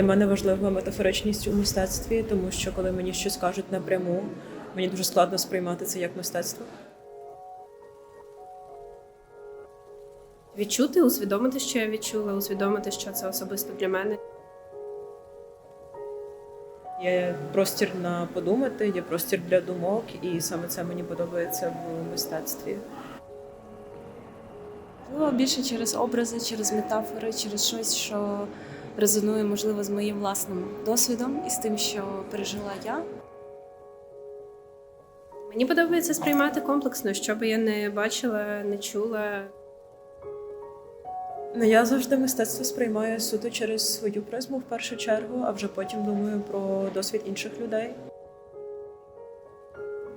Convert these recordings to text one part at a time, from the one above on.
Для мене важлива метафоричність у мистецтві, тому що коли мені щось кажуть напряму, мені дуже складно сприймати це як мистецтво. Відчути, усвідомити, що я відчула, усвідомити, що це особисто для мене. Є простір на подумати, є простір для думок, і саме це мені подобається в мистецтві. Можливо, більше через образи, через метафори, через щось, що резонує, можливо, з моїм власним досвідом і з тим, що пережила я. Мені подобається сприймати комплексно, що би я не бачила, не чула. Ну, я завжди мистецтво сприймаю суто через свою призму в першу чергу, а вже потім думаю про досвід інших людей.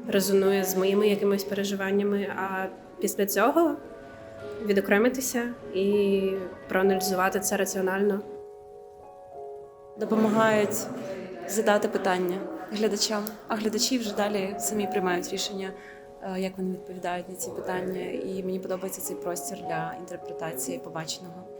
резонує з моїми якимись переживаннями, а після цього відокремитися і проаналізувати це раціонально. Допомагають задати питання глядачам, а глядачі вже далі самі приймають рішення, як вони відповідають на ці питання. І мені подобається цей простір для інтерпретації побаченого.